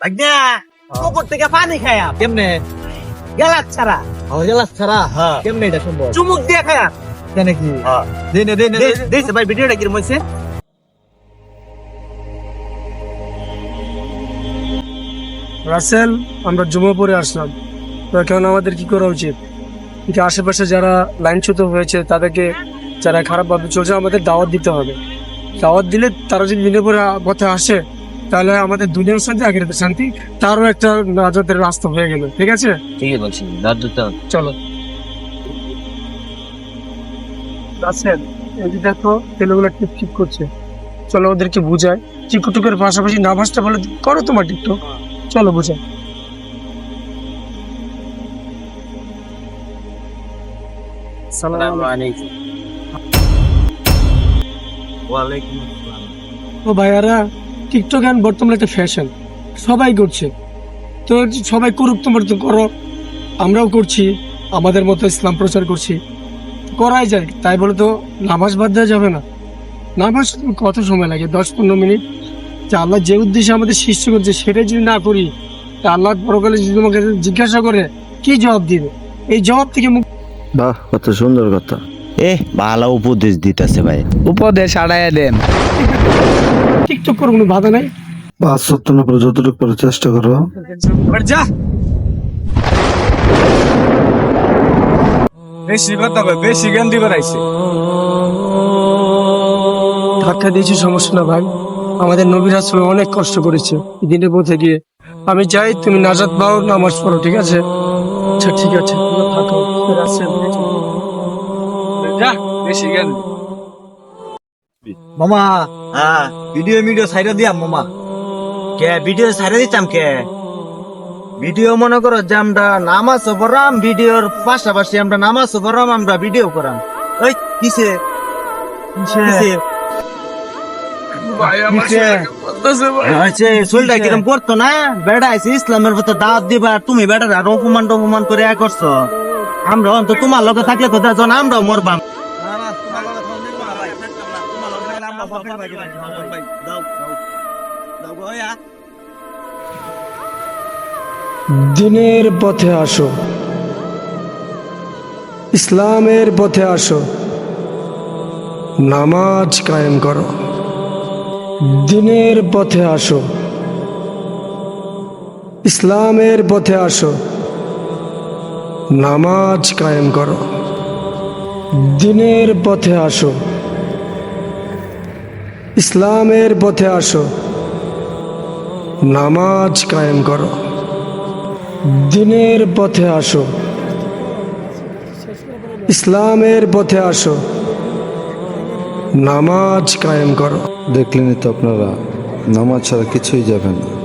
ভাগ্যা থেকে পানি খায়া কেমনে? গেলার ছাড়া। আমার গেলাস ছাড়া? হ্যাঁ। কেমনে এটা সম্ভব? চুমুক দিয়ে খায়া। কেন কি হ্যাঁ। দিনে দিনে দেখছে ভাই ভিডিওটা কিরম হয়েছে? রাসেল আমরা জুমাপুরে আসলাম। তো এখন আমাদের কি করা উচিত? যে আশেপাশে যারা লাইনচ্যুত হয়েছে তাদেরকে যারা খারাপভাবে চলছে আমাদের দাওয়াত দিতে হবে। দাওয়াত দিলে তারা যদি দিনের পরে পথে আসে তাহলে আমাদের দুনিয়ার শান্তি আগের শান্তি তারও একটা নাজাতের রাস্তা হয়ে গেল ঠিক আছে? ঠিকই বলছি দাদুটা চলো। এই দেখো ছেলেগুলো টিপ টিপ করছে। চলো ওদেরকে চিকুটুকের পাশাপাশি নামাজটা বলে করো তোমার টিকটক। চলো বুঝাই। ও ভাইয়ারা টিকটক এখন বর্তমানে একটা ফ্যাশন সবাই করছে। তো সবাই করুক তোমার তো করো, আমরাও করছি, আমাদের মতো ইসলাম প্রচার করছি। করাই যায়, তাই বলে তো নামাজ বাদ দেওয়া যাবে না। নামাজ কত সময় লাগে? দশ পনেরো মিনিট? যে আল্লাহ যে উদ্দেশ্যে আমাদের সৃষ্টি করছে, সেটাই যদি না করি, তা আল্লাহ পরকালে যদি তোমাকে জিজ্ঞাসা করে, কি জবাব দিবে? এই জবাব থেকে মুখ বাহ, কত সুন্দর কথা। এ ভালো উপদেশ দিতেছে ভাই। উপদেশ আড়াইয়া দেন। টিকটক করে কোনো বাধা নাই? পাঁচ সপ্তাহ পরে যতটুকু করে চেষ্টা করো। যা। বেশি কথা কয় বেশি জ্ঞান দিবার আইছে। ধাক্কা দিয়েছি সমস্যা না ভাই। আমাদের নবীর আসলে অনেক কষ্ট করেছে। দিনের পথে গিয়ে আমি চাই তুমি নাজাত পাও নামাজ পড়ো ঠিক আছে? আচ্ছা ঠিক আছে। থাকো মামা হ্যাঁ। ভিডিও ভিডিও সাইডে দিয়া মামা। কে ভিডিও ছাড়ে দিতাম কে? ভিডিও মনে করো যে আমরা নামাজ পড়াম ভিডিওর পাশাপাশি আমরা নামাজ পড়াম আমরা ভিডিও করাম। ওই কিসে? বেড়া ইসলামের দাওয়াত দিবা আর তুমি বেড়ার আর অপমান টপমান করে করছ। আমরা অন্ত তোমার লগে থাকলে তো দেখো আমরাও মরবাম। দিনের পথে আসো। ইসলামের পথে আসো। নামাজ কায়েম করো। দিনের পথে আসো। ইসলামের পথে আসো। নামাজ কায়েম করো। দিনের পথে আসো। ইসলামের পথে আসো। নামাজ কায়েম করো। দিনের পথে আসো। ইসলামের পথে আসো। নামাজ কায়েম করো। দেখলেনই তো আপনারা, নামাজ ছাড়া কিছুই যাবে না।